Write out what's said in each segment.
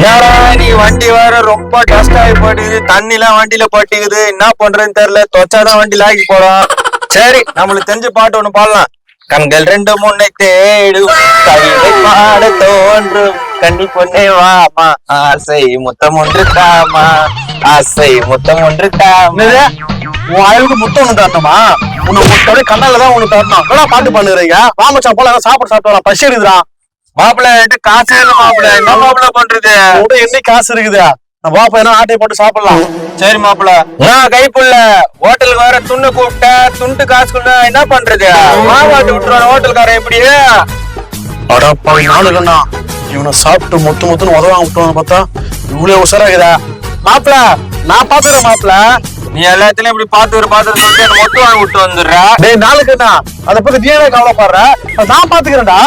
நீ வண்டி வேற ரொம்ப டஸ்ட் ஆகி போயிடுது. தண்ணி எல்லாம் வண்டியில பட்டிக்குது. என்ன பண்றதுன்னு தெரியல. தொச்சாதான் வண்டியில ஆகி போறோம் சரி நம்மளுக்கு தெரிஞ்ச பாட்டு ஒண்ணு பாடலாம். கண்கள் ரெண்டு மூணு தேடும். கவிதை பாட தோன்றும். கண்ணி பொண்ணே வாமா. ஆசை முத்தம் ஒன்று தாமா. ஆசை முத்தம் ஒன்று தாமா. உன் அயலுக்கு முத்தம் ஒன்று தரணுமா? உன்னை முத்தோட கண்ணால தான் உனக்கு தரணும். பாட்டு பண்ணுறீங்க வாமச்சா போல சாப்பிட சாப்பிட்டு வரலாம். பசி எடுக்குதா மாப்பிள்ள காசே இல்ல மாப்பிள்ள. என்ன மாப்பிள்ள பண்றது? உட என்ன காசு இருக்குது நான் வா பையனா ஆட்டையை போட்டு சாப்பிடலாம். சரி மாப்பிள்ள. நான் கைப்புள்ள ஹோட்டலுக்கு வேற துண்ணு கூப்பிட்ட துண்டு காசு கொடுத்தா என்ன பண்றது? மாவாட்டு விட்டுருவான் ஹோட்டல்காரன் எப்படி? அடப்பா நாலு கண்ணா இவனை சாப்பிட்டு மொத்து மொத்தம் உதவாங்க விட்டுவாங்க பார்த்தா. இவ்வளவு உஷாராகுதா மாப்பிள நான் பாத்துறேன் மாப்பிள நீ எல்லாத்துலயும் இப்படி பாத்து ஒரு பாத்து சொல்லிட்டு மொத்தம் வாங்கி விட்டு வந்துடுற. டேய் நாலு கண்ணா அதை பத்தி நீ என்ன கவலைப்படுற? நான் பாத்துக்கிறேன்டா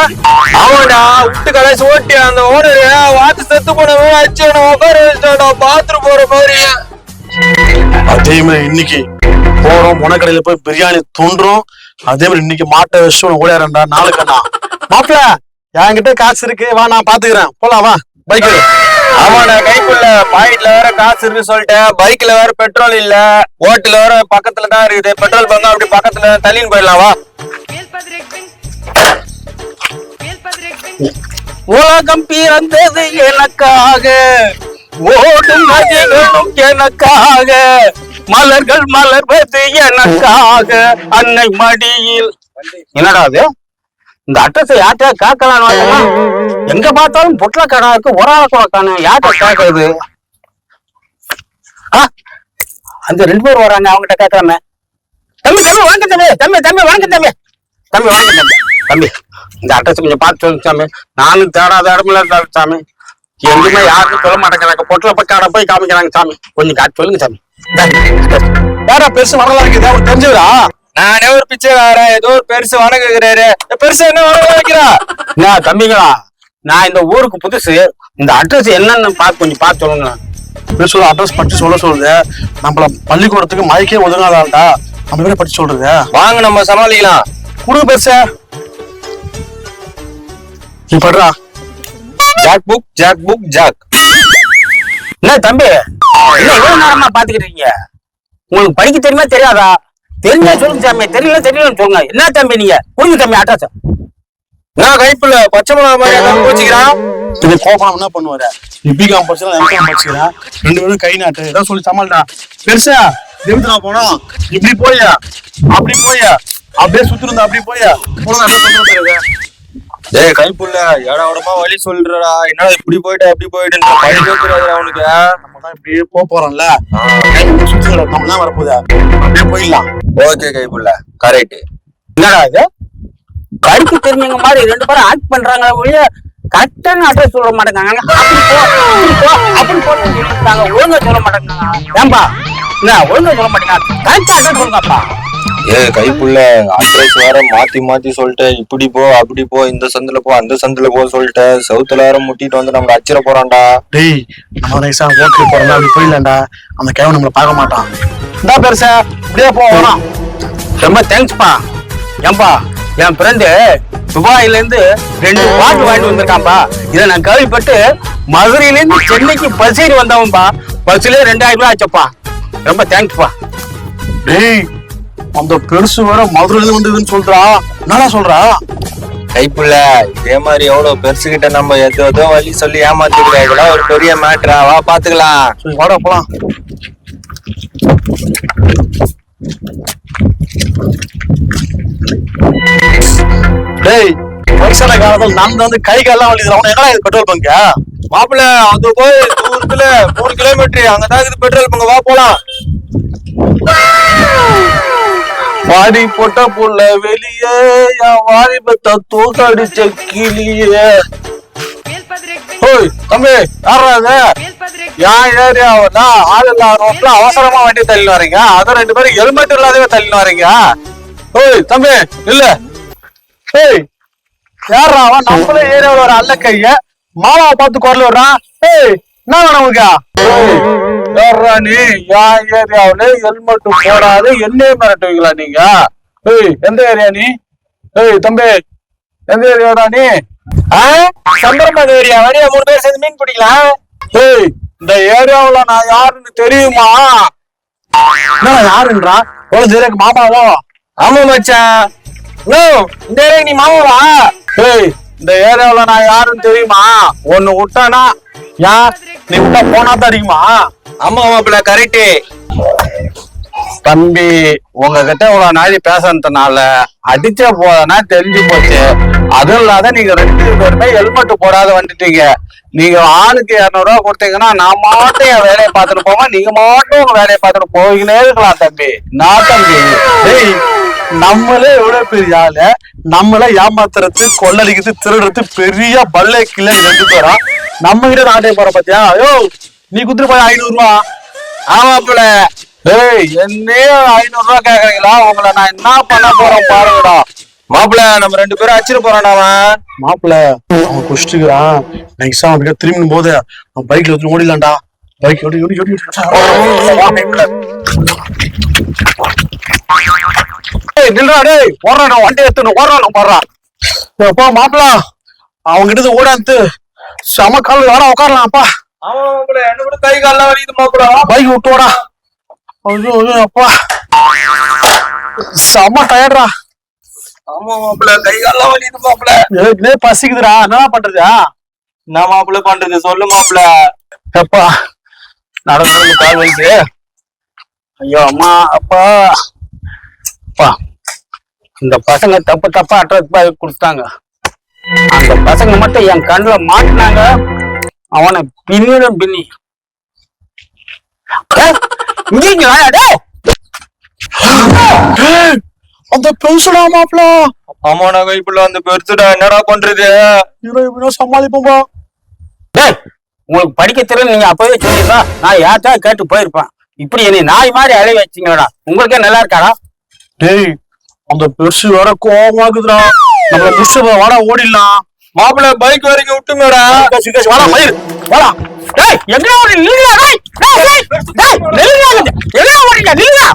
அவனா விட்டு கடைசி ஓட்டி அந்த ஓனர் வாத்து செத்து போனவன் அச்சு உட்கார வச்சுட்டாடா பாத்ரூம் போற மாதிரி அதே மாதிரி இன்னைக்கு போறோம் முனக்கடையில போய் பிரியாணி தூண்டுறோம். அதே மாதிரி இன்னைக்கு மாட்டை வச்சு ஓடியாரண்டா நாலு கண்ணா மாப்பிள என்கிட்ட காசு இருக்கு வா நான் பாத்துக்கிறேன் போலாம் வா. பைக் ஆமாடா கைக்குள்ள பாயிண்ட்ல வேற காசு இருக்கு சொல்லிட்டேன். பைக்ல வேற பெட்ரோல் இல்ல. ஓட்டுல வேற பக்கத்துல தான் இருக்குது. பெட்ரோல் பங்கு அப்படி பக்கத்துல தள்ளின்னு போயிடலாம். வா. உலகம் பிறந்தது எனக்காக. ஓடும் நதிகளும் எனக்காக. மலர்கள் மலர்வது எனக்காக. அன்னை மடியில். என்னடா அது? இந்த அட்ரஸ் யார்கிட்ட கேட்கலாம் எங்க பார்த்தாலும் பொட்டல கடை இருக்கு ஒரு ஆளை கூட காணும். யார்கிட்ட கேட்கறது ஆ, அந்த ரெண்டு பேர் வராங்க. அவங்ககிட்ட கேட்கலாமே. தம்பி தம்பி வாங்க தம்பி. தம்பி தம்பி வாங்க தம்பி. தம்பி வாங்க தம்பி. தம்பி இந்த அட்ரஸ் கொஞ்சம் பார்த்து சொல்லுங்க சாமி. நானும் தேடாத இருந்தா சாமி. எங்குமே யாருக்கும் சொல்ல மாட்டேங்கிறாங்க. பொட்டல பக்காட போய் காமிக்கிறாங்க சாமி. கொஞ்சம் காட்டு சொல்லுங்க சாமி. வேற பெருசு வரலாம் இருக்குது அவனுக்கு தெரிஞ்சுதா நானே ஒரு பிச்சைக்காரன். ஏதோ ஒரு பெருசு வணங்குகிறாரு பெருசு என்ன வணங்க வைக்கிறா என்ன தம்பிங்களா? நான் இந்த ஊருக்கு புதுசு இந்த அட்ரஸ் என்னன்னு பார்த்து கொஞ்சம் பார்த்து சொல்லுங்க. பெருசு அட்ரஸ் படிச்சு சொல்ல சொல்லுது நம்மள பள்ளிக்கூடத்துக்கு மயக்கே ஒதுங்காதான்டா. நம்ம பேரை படிச்சு சொல்றது? வாங்க நம்ம சமாளிக்கலாம். குடு பெருசு. நீ படுறா. ஜாக் புக் ஜாக் புக் ஜாக் என்ன தம்பி? என்ன இவ்வளவு நேரமா பாத்துக்கிட்டு இருக்கீங்க? உங்களுக்கு படிக்க தெரியுமா தெரியாதா? தெரிஞ்சா சொல்லுங்க சாமி. தெரியல தெரியலன்னு சொல்லுங்க. என்ன தம்பி நீங்க? கொடுங்க தம்பி அட்ரஸ் நான் கைப்புல பச்சை மிளகா மாதிரி எல்லாம் கோச்சிக்கிறான் இது கோபம் என்ன பண்ணுவாரு? பிகாம் படிச்சா எம்காம் படிச்சுக்கிறேன் ரெண்டு பேரும் கை நாட்டு. ஏதாவது சொல்லி சமாளிடா. பெருசா நான் போனோம். இப்படி போய? அப்படி போய? அப்படியே சுத்திருந்தா அப்படி போய? போனா என்ன டேய் கைப்புள்ள ஏடா உடமா வழி சொல்றடா. என்னடா இப்படி போயிட்டு அப்படி போயிட்டு? அவனுக்கு நம்ம தான் இப்படியே போக போறோம்ல. சுத்திடா நம்ம தான் வரப்போதா அப்படியே போயிடலாம். ஓகே கைப்புள்ள. கரெக்ட் என்னடா இது? கருத்து தெரிஞ்சவங்க மாதிரி ரெண்டு பேரும் ஆக்ட் பண்றாங்க ஒழிய கரெக்டான அட்ரஸ் சொல்ல மாட்டேங்காங்க அப்படி போ இப்படி போ அப்படி போன்னு சொல்லிட்டாங்க ஒழுங்கா சொல்ல மாட்டேங்காங்க ஏன்பா? என்ன ஒழுங்கா சொல்ல மாட்டேங்க கரெக்டா அட்ரஸ் சொல்லுங்கப்பா. ஏ கைப்புள்ள அட்ரஸ் வேற மாத்தி மாத்தி சொல்லிட்டேன் இப்படி போ அப்படி போ இந்த சந்துல போ அந்த சந்துல போ சொல்லிட்டேன் சவுத்துல வேற முட்டிட்டு வந்து நம்மள அச்சிர போறான்டா. டேய் நம்ம நைஸா ஓட்டு போறோம்ல அப்படி போயிடலாம்டா. அந்த கிழவன் நம்மள பார்க்க மாட்டான். இந்தா பெருசா இப்படியே போவோம் ரொம்ப தேங்க்ஸ்ப்பா ஏன்பா? என் ஃப்ரெண்டு துபாயில இருந்து ரெண்டு பாட்டு வாங்கிட்டு வந்திருக்கான்பா. இதை நான் கேள்விப்பட்டு மதுரையில இருந்து சென்னைக்கு பஸ் ஏறி வந்தவன்பா. பஸ்ல ரெண்டாயிரம் ரூபாய் ஆச்சப்பா. ரொம்ப தேங்க்ஸ்ப்பா டேய் அந்த பெருசு வேற மதுரையில வந்ததுன்னு சொல்றா. என்னடா சொல்றா? கைப்புள்ள இதே மாதிரி எவ்வளவு பெருசு கிட்ட நம்ம எதோ எதோ வழி சொல்லி இதெல்லாம் ஒரு பெரிய மேட்ரா வா பாத்துக்கலாம். வாடா போலாம். டேய் வயசான காலத்துல நடந்து வந்து கை காலெல்லாம் வலிக்குது அவனை எங்கடா இது பெட்ரோல் பங்க மாப்பிள்ள அது போய் தூரத்துல மூணு கிலோமீட்டர் அங்கதான் இருக்குது பெட்ரோல் பங்க வா போலாம். வாடி போட்ட புள்ள வெளியே என் வாலிபத்தை தூக்கடிச்ச கிளியே. ஓய் தம்பி யாராவது Viel Patrick. என் ஆள் இல்லாத ரோட்ல அவசரமா வண்டி தள்ளி வரீங்க. அத ரெண்டு பேரும் ஹெல்மெட் இல்லாதவே தள்ளி வரீங்க. ஓய் தம்பி இல்ல ஏய் யாரா அவன்? நம்மளே ஏரியாவில் ஒரு அல்ல கைய மாலாவை பார்த்து குரல் விடுறான் ஏய் என்ன வேணும் உங்களுக்கு யாரா நீ? என் ஏரியாவில் ஹெல்மெட் போடாது என்னையே மிரட்டுவீங்களா நீங்க? ஏய் எந்த ஏரியா நீ? ஏய் தம்பி எந்த ஏரியாடா நீ? சந்திரமன் ஏரியா. வழியா மூணு பேர் சேர்ந்து மீன் பிடிக்கலாம். ஏய் இந்த ஏரியாவில் நான் யாருன்னு தெரியுமா? என்ன யாருன்றா? ஒரு தூரம் மாமாவோ? ஆமா மச்சான் நோ இந்த ஏரியா நீ மாமாவா? ஏய் இந்த ஏரியாவுல நான் யாருன்னு தெரியுமா? ஒன்னு விட்டானா யார் நீ விட்டா போனா தான் தெரியுமா ஆமா மாப்பிள்ள கரெக்ட் தம்பி உங்ககிட்ட இவ்வளவு நாளி பேசுனதுனால அடிச்ச போதனா தெரிஞ்சு போச்சு. அதுவும் இல்லாத நீங்க ரெண்டு பேருமே ஹெல்மெட் போடாத வந்துட்டீங்க. நீங்க ஆளுக்கு இரநூறு ரூபா கொடுத்தீங்கன்னா நான் மட்டும் என் வேலையை பார்த்துட்டு போவேன் நீங்க மட்டும் உங்க வேலையை பார்த்துட்டு போவீங்களே இருக்கலாம் தம்பி. நான் தம்பி. டேய் நம்மளே எவ்வளவு பெரிய ஆளு. நம்மள ஏமாத்துறது கொள்ளடிக்கிறது திருடுறது பெரிய பல்லை கிளை ரெண்டு பேரா. நம்ம கிட்ட நாட்டை போற பாத்தியா? ஐயோ நீ குத்துட்டு போய் ஐநூறு ரூபா. ஆமாப்புல ஏய் என்னையே ஐநூறு ரூபாய் கேக்குறீங்களா? உங்களை நான் என்ன பண்ண போறேன் பாருங்கடா. மாப்பிள்ள நம்ம ரெண்டு பேரும் அச்சிட்டு போறான்டா அவன். மாப்பிள்ள அவன் குஷ்டுக்கிறான். நைஸா அவன் கிட்ட திரும்பி போது அவன் பைக்ல வந்து ஓடிலாம்டா பைக் ஓடி ஓடி ஓடி ஏய் நில்றா டேய். ஓடுறா வண்டி எடுத்துன்னு ஓடுறான் போடுறான். அப்பா மாப்பிள்ள அவங்க கிட்ட ஓடாந்து செம கால் வேணா உட்காரலாம்ப்பா. ஆமா மாப்பிள்ள என்ன கூட கை கால்லாம் வலிக்குது மாப்பிள்ள பைக் விட்டு ஓடா. ஐயோ ஐயோ அப்பா. செம டயர்டா ஆமா மாப்பிள்ள. கை கால்லாம் வலிக்குது மாப்பிள்ள. ஏற்கனவே பசிக்குதுடா. என்ன பண்றது என்ன மாப்பிள்ள பண்றது? சொல்லு மாப்பிள்ள. எப்பா நடந்து கால் வலிக்குது. ஐயோ அம்மா அப்பா. அப்பா இந்த பசங்க தப்பு தப்பா அட்ரஸ் பாய் கொடுத்தாங்க அந்த பசங்க மட்டும் என் கண்ணுல மாட்டினாங்க. அவனை பின்னிடும் பின்னி. இங்க அந்த பெருசுடா மாப்பிள ஆமா கைப்புள்ள அந்த பெருசுடா என்னடா பண்றது சமாளிப்போம்பா டேய், உங்களுக்கு படிக்க தெரியல நீங்க அப்பவே சொல்லிருந்தா நான் யார்த்தா கேட்டு போயிருப்பேன் இப்படி என்னை நாய் மாதிரி அழைய வச்சீங்கடா உங்களுக்கே நல்லா இருக்காடா டேய் அந்த பெருசு வேற கோவமாக்குதுடா. நம்ம புஷ்ட வாடா ஓடிடலாம். மாப்பிள்ள பைக் வரைக்கும் கேசு, வாடா மயிர் வாடா. டேய் எங்க ஓடி நில்லுடா டேய் டேய் டேய் நில்லுடா எங்க ஓடிங்க நில்லுடா